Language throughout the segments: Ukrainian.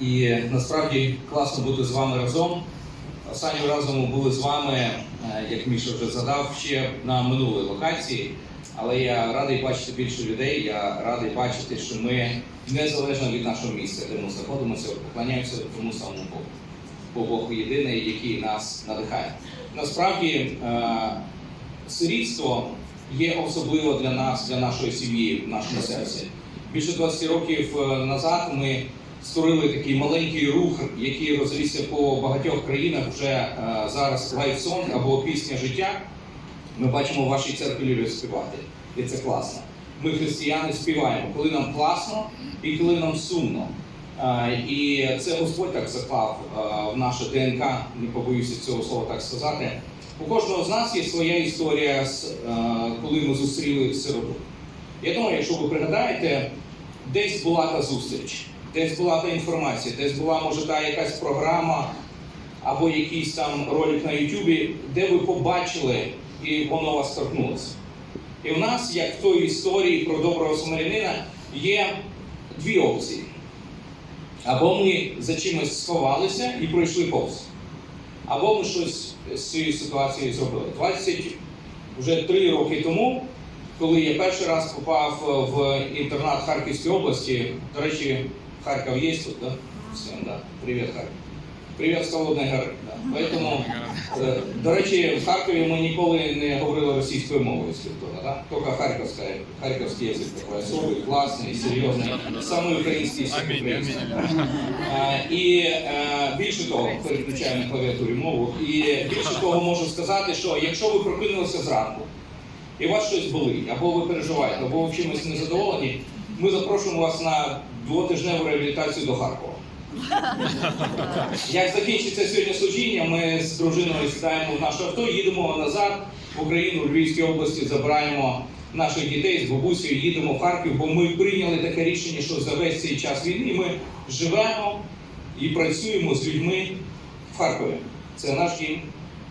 І насправді класно бути з вами разом. Останнім разом ми були з вами, е, як Міша вже задав, ще на минулій локації. Але я радий бачити більше людей. Я радий бачити, що ми незалежно від нашого місця, де ми знаходимося, поклоняємося тому самому Богу. Бо Бог єдиний, який нас надихає. Насправді, е, сирітство є особливо для нас, для нашої сім'ї, в нашому серці. Більше 20 років е, назад ми створили такий маленький рух, який розрісся по багатьох країнах. Вже е, зараз лайфсонг або пісня життя. Ми бачимо в вашій церкві люблять співати, і це класно. Ми, християни, співаємо, коли нам класно і коли нам сумно. Е, І це Господь так заклав е, в наше ДНК, не побоюся цього слова так сказати. У кожного з нас є своя історія, коли ми зустріли сироту. Я думаю, якщо ви пригадаєте, десь була та зустріч, десь була та інформація, десь була, може, та якась програма або якийсь там ролик на Ютубі, де ви побачили і воно вас торкнулося. І в нас, як в той історії про доброго самарянина, є дві опції. Або ми за чимось сховалися і пройшли повз, або ми щось з цією ситуацією зробили. 20 вже три роки тому, коли я перший раз попав в інтернат Харківської області, до речі, Харків є тут, да? Всім, да. Привіт, Харків. Привіт з Холодної гори. Да. Поэтому, е, до речі, в Харкові ми ніколи не говорили російською мовою, якщо хто, да? Тільки харківська, харківський язик такий особий, класний, серйозний, саме український український. Е, І е, більше того, переключаю на клавіатурі мову. І більше того можу сказати, що якщо ви прокинулися зранку, і у вас щось болить, або ви переживаєте, або ви чимось незадоволені, ми запрошуємо вас на двотижневу реабілітацію до Харкова. Як закінчиться сьогодні служіння, ми з дружиною сідаємо в наше авто, їдемо назад в Україну, в Львівській області, забираємо наших дітей з бабусею, їдемо в Харків, бо ми прийняли таке рішення, що за весь цей час війни ми живемо і працюємо з людьми в Харкові. Це наш дім.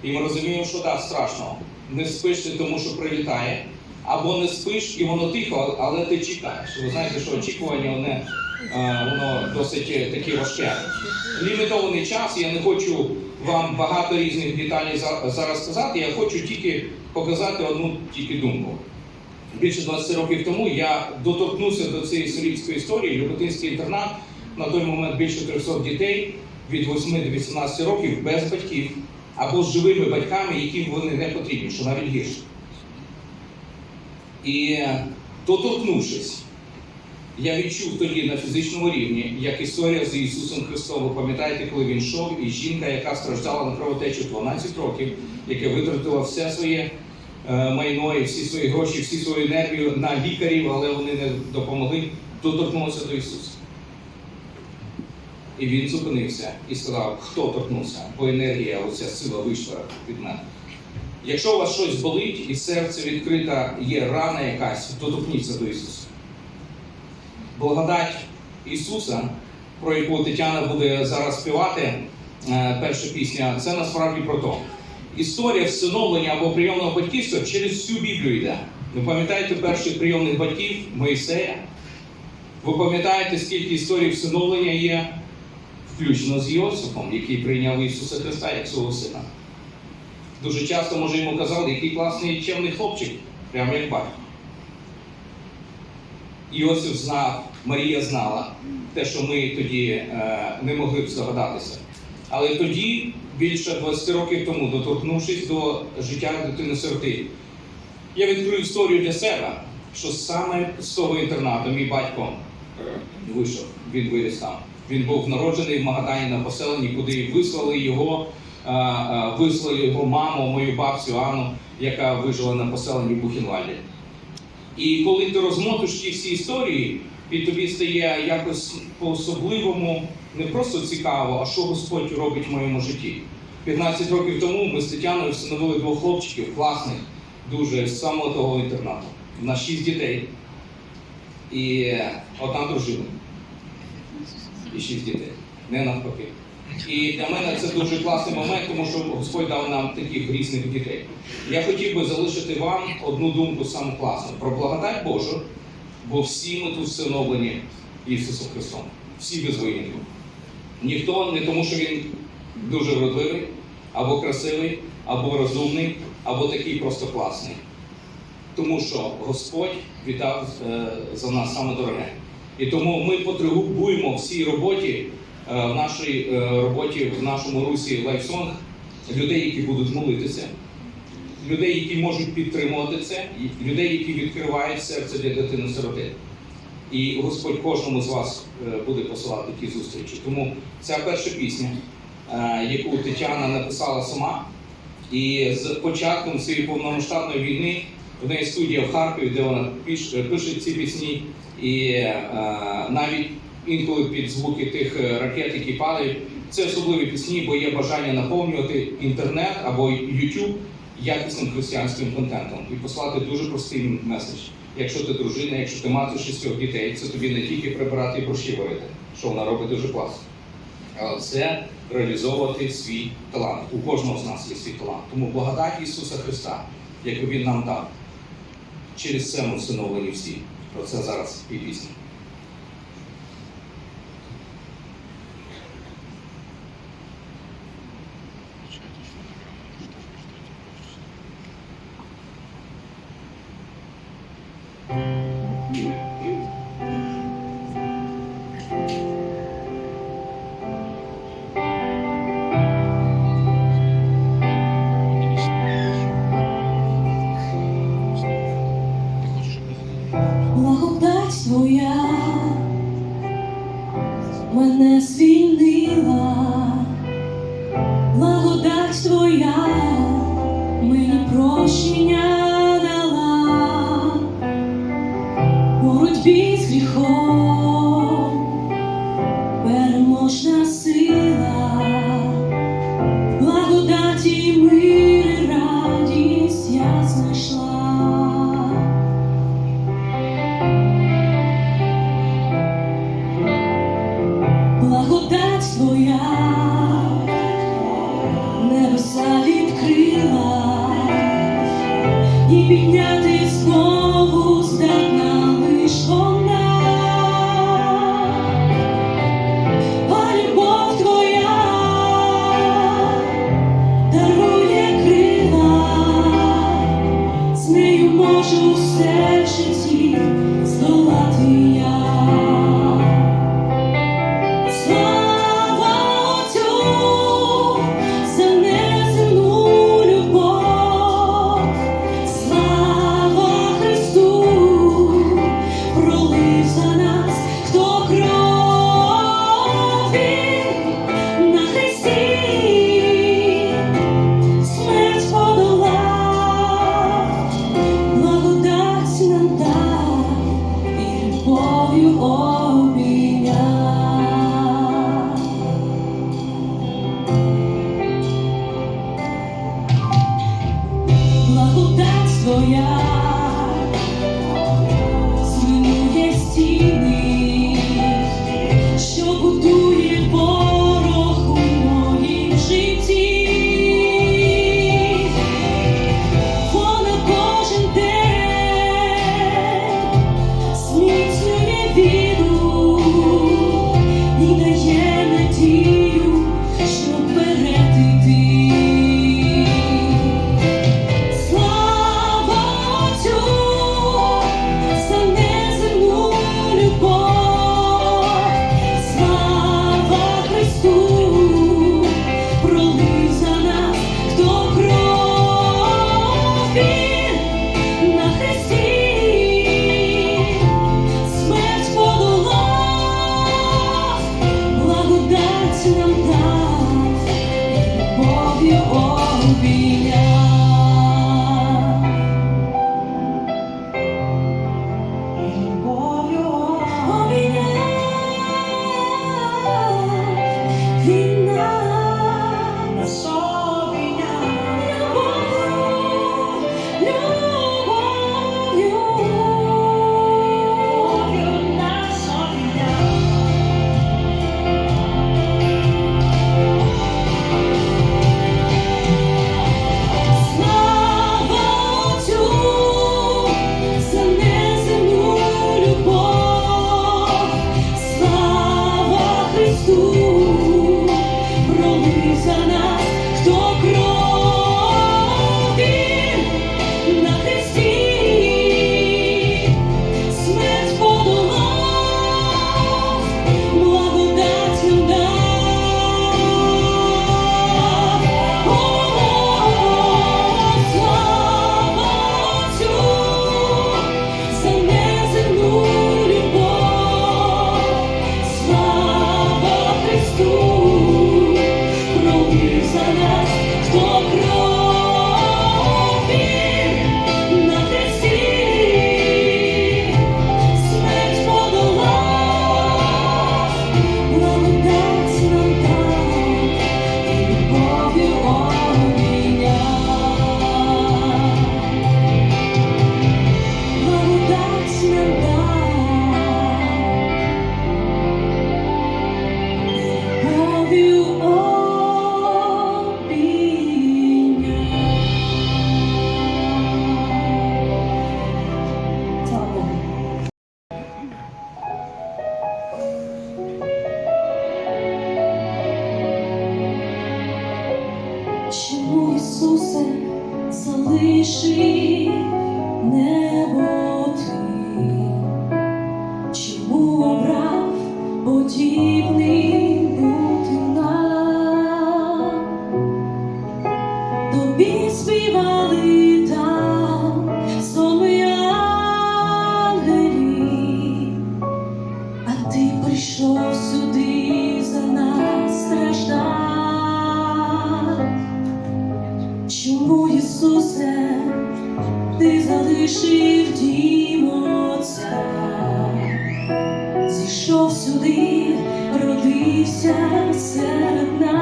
І ми розуміємо, що так, страшно. Не спиш ти тому, що прилітає, або не спиш, і воно тихо, але ти чекаєш. Ви знаєте, що очікування одне, воно досить е, таке важке. Лімітований час, я не хочу вам багато різних деталей зараз сказати, я хочу тільки показати одну тільки думку. Більше 20 років тому я доторкнувся до цієї сирійської історії, Люботинський інтернат, на той момент більше 300 дітей від 8 до 18 років без батьків або з живими батьками, яким вони не потрібні, що навіть гірше. І доторкнувшись, я відчув тоді на фізичному рівні, як історія з Ісусом Христом. Ви пам'ятаєте, коли він йшов, і жінка, яка страждала на кровотечу 12 років, яка витратила все своє е, майно і всі свої гроші, всі свою енергію на лікарів, але вони не допомогли, доторкнулася до Ісуса. І він зупинився і сказав, хто торкнувся, бо енергія, оця сила вийшла від мене. Якщо у вас щось болить і серце відкрита, є рана якась, доторкніться до Ісуса. Благодать Ісуса, про яку Тетяна буде зараз співати, е, перша пісня, це насправді про то. Історія всиновлення або прийомного батьківства через всю Біблію йде. Ви пам'ятаєте перших прийомних батьків Моїсея? Ви пам'ятаєте, скільки історій всиновлення є, включно з Йосифом, який прийняв Ісуса Христа як свого сина. Дуже часто, може, йому казали, який класний чемний хлопчик, прямо як батько. Іосиф знав, Марія знала те, що ми тоді е, не могли б здогадатися. Але тоді, більше 20 років тому, доторкнувшись до життя дитини сироти, я відкрив історію для себе, що саме з того інтернату мій батько вийшов, він виріс там. Він був народжений в Магадані на поселенні, куди вислали його, вислали його маму, мою бабцю Анну, яка вижила на поселенні в Бухенвальді. І коли ти розмотиш ті всі історії, і тобі стає якось по-особливому не просто цікаво, а що Господь робить в моєму житті. 15 років тому ми з Тетяною встановили двох хлопчиків, класних, дуже з самого того інтернату. У нас шість дітей і одна дружина. І шість дітей. Не навпаки. І для мене це дуже класний момент, тому що Господь дав нам таких різних дітей. Я хотів би залишити вам одну думку саму класну про благодать Божу, бо всі ми тут встановлені Ісусом Христом. Всі без винятку. Ніхто не тому, що він дуже вродливий, або красивий, або розумний, або такий просто класний. Тому що Господь віддав е, за нас саме дороге. І тому ми потребуємо в цій роботі, в нашій е, роботі, в нашому русі лайфсонг, людей, які будуть молитися, людей, які можуть підтримувати це, людей, які відкривають серце для дитини сироти. І Господь кожному з вас е, буде посилати ті зустрічі. Тому ця перша пісня, е, яку Тетяна написала сама, і з початком цієї повномасштабної війни в неї студія в Харкові, де вона пише, ці пісні, і е, навіть інколи під звуки тих е, ракет, які падають, це особливі пісні, бо є бажання наповнювати інтернет або YouTube якісним християнським контентом і послати дуже простий меседж. Якщо ти дружина, якщо ти мати шістьох дітей, це тобі не тільки прибирати і борщі варити, що вона робить дуже класно. Але це реалізовувати свій талант. У кожного з нас є свій талант. Тому благодать Ісуса Христа, яку Він нам дав, через це ми встановлені всі. Про це зараз і пісня. В боротьбі з гріхом переможна сила, залишив дім Отця? Зійшов сюди, родився серед нас.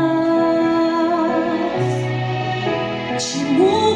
Чому